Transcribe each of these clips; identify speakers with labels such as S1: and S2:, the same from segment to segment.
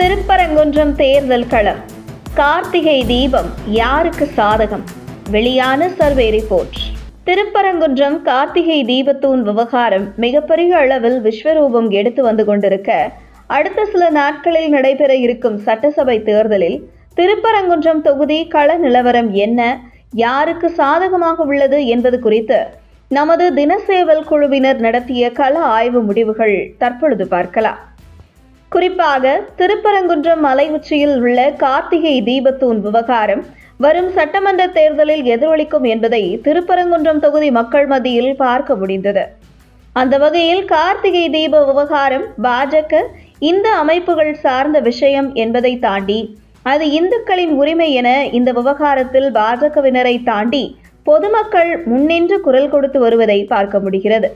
S1: திருப்பரங்குன்றம் தேர்தல் களம். கார்த்திகை தீபம் யாருக்கு சாதகம்? வெளியான சர்வே ரிப்போர்ட். திருப்பரங்குன்றம் கார்த்திகை தீபத்தூண் விவகாரம் மிகப்பெரிய அளவில் விஸ்வரூபம் எடுத்து வந்து கொண்டிருக்க அடுத்த சில நாட்களில் நடைபெற இருக்கும் சட்டசபை தேர்தலில் திருப்பரங்குன்றம் தொகுதி கள நிலவரம் என்ன? யாருக்கு சாதகமாக உள்ளது என்பது குறித்து நமது தினசேவல் குழுவினர் நடத்திய கள ஆய்வு முடிவுகள் தற்பொழுது பார்க்கலாம். குறிப்பாக திருப்பரங்குன்றம் மலை உச்சியில் உள்ள கார்த்திகை தீபத்தூண் விவகாரம் வரும் சட்டமன்ற தேர்தலில் எதிரொலிக்கும் என்பதை திருப்பரங்குன்றம் தொகுதி மக்கள் மத்தியில் பார்க்க முடிந்தது. அந்த வகையில் கார்த்திகை தீப விவகாரம் பாஜக இந்த அமைப்புகள் சார்ந்த விஷயம் என்பதை தாண்டி அது இந்துக்களின் உரிமை என இந்த விவகாரத்தில் பாஜகவினரை தாண்டி பொதுமக்கள் முன்னின்று குரல் கொடுத்து வருவதை பார்க்க முடிகிறது.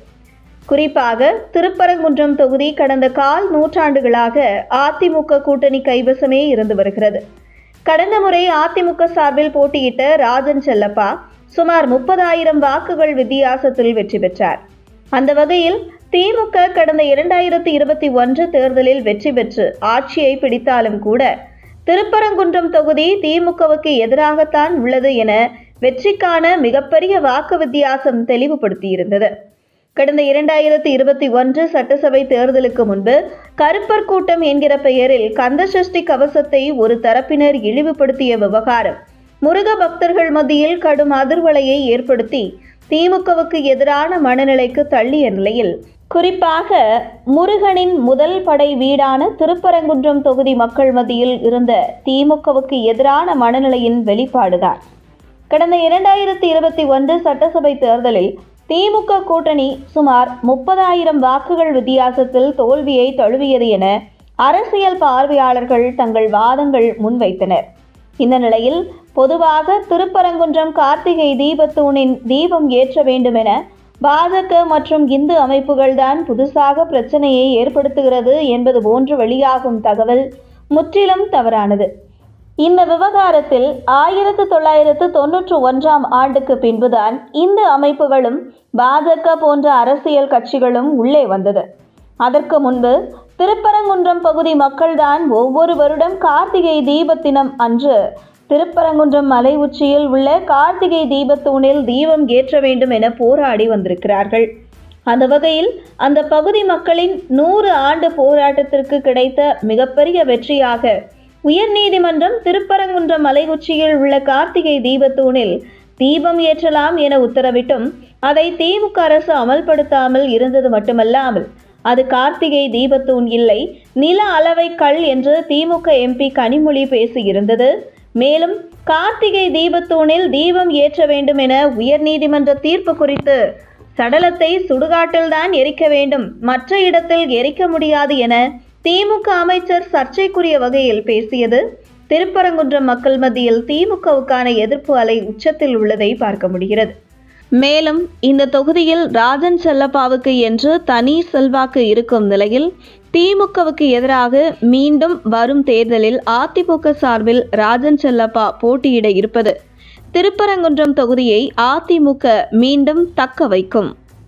S1: குறிப்பாக திருப்பரங்குன்றம் தொகுதி கடந்த கால் நூற்றாண்டுகளாக அதிமுக கூட்டணி கைவசமே இருந்து வருகிறது. கடந்த முறை அதிமுக சார்பில் போட்டியிட்ட ராஜன் செல்லப்பா சுமார் முப்பதாயிரம் வாக்குகள் வித்தியாசத்தில் வெற்றி பெற்றார். அந்த வகையில் திமுக கடந்த இரண்டாயிரத்தி இருபத்தி ஒன்று தேர்தலில் வெற்றி பெற்று ஆட்சியை பிடித்தாலும் கூட திருப்பரங்குன்றம் தொகுதி திமுகவுக்கு எதிராகத்தான் உள்ளது என வெற்றிக்கான மிகப்பெரிய வாக்கு வித்தியாசம் தெளிவுபடுத்தியிருந்தது. கடந்த இரண்டாயிரத்தி இருபத்தி ஒன்று சட்டசபை தேர்தலுக்கு முன்பு கருப்பர் கூட்டம் என்கிற பெயரில் கந்தசஷ்டி கவசத்தை ஒரு தரப்பினர் இழிவுபடுத்திய விவகாரம். முருக பக்தர்கள் மத்தியில் கடும் அதிர்வலையை ஏற்படுத்தி திமுகவுக்கு எதிரான மனநிலைக்கு தள்ளிய நிலையில் குறிப்பாக முருகனின் முதல் படை வீடான திருப்பரங்குன்றம் தொகுதி மக்கள் மத்தியில் இருந்த திமுகவுக்கு எதிரான மனநிலையின் வெளிப்பாடுதான். கடந்த இரண்டாயிரத்தி இருபத்தி ஒன்று சட்டசபை தேர்தலில் திமுக கூட்டணி சுமார் முப்பதாயிரம் வாக்குகள் வித்தியாசத்தில் தோல்வியை தழுவியது என அரசியல் பார்வையாளர்கள் தங்கள் வாதங்கள் முன்வைத்தனர். இந்த நிலையில் பொதுவாக திருப்பரங்குன்றம் கார்த்திகை தீபத்தூணின் தீபம் ஏற்ற வேண்டும் என பாஜக மற்றும் இந்து அமைப்புகள்தான் புதுசாக பிரச்சனையை ஏற்படுத்துகிறது என்பது போன்று வெளியாகும் தகவல் முற்றிலும் தவறானது. இந்த விவகாரத்தில் ஆயிரத்து தொள்ளாயிரத்து தொன்னூற்று ஒன்றாம் ஆண்டுக்கு பின்புதான் இந்த அமைப்புகளும் பாஜக போன்ற அரசியல் கட்சிகளும் உள்ளே வந்தது. அதற்கு முன்பு திருப்பரங்குன்றம் பகுதி மக்கள்தான் ஒவ்வொரு வருடம் கார்த்திகை தீபத்தினம் அன்று திருப்பரங்குன்றம் மலை உச்சியில் உள்ள கார்த்திகை தீபத்தூணில் தீபம் ஏற்ற வேண்டும் என போராடி வந்திருக்கிறார்கள். அந்த வகையில் அந்த பகுதி மக்களின் நூறு ஆண்டு போராட்டத்திற்கு கிடைத்த மிகப்பெரிய வெற்றியாக உயர்நீதிமன்றம் திருப்பரங்குன்றம் மலை உச்சியில் உள்ள கார்த்திகை தீபத்தூணில் தீபம் ஏற்றலாம் என உத்தரவிட்டும். அதை திமுக அரசு அமல்படுத்தாமல் இருந்தது மட்டுமல்லாமல் அது கார்த்திகை தீபத்தூண் இல்லை நில அளவை கல் என்று திமுக எம்பி கனிமொழி பேசியிருந்தது. மேலும் கார்த்திகை தீபத்தூணில் தீபம் ஏற்ற வேண்டும் என உயர்நீதிமன்ற தீர்ப்பு குறித்து சடலத்தை சுடுகாட்டில்தான் எரிக்க வேண்டும் மற்ற இடத்தில் எரிக்க முடியாது என திமுக அமைச்சர் சர்ச்சைக்குரிய வகையில் பேசியது. திருப்பரங்குன்றம் மக்கள் மத்தியில் திமுகவுக்கான எதிர்ப்பு அலை உச்சத்தில் உள்ளதை பார்க்க முடிகிறது. மேலும் இந்த தொகுதியில் ராஜன் செல்லப்பாவுக்கு என்று தனி செல்வாக்கு இருக்கும் நிலையில் திமுகவுக்கு எதிராக மீண்டும் வரும் தேர்தலில் அதிமுக சார்பில் ராஜன் செல்லப்பா போட்டியிட இருப்பது. திருப்பரங்குன்றம் தொகுதியை அதிமுக மீண்டும் தக்க வைக்கும்.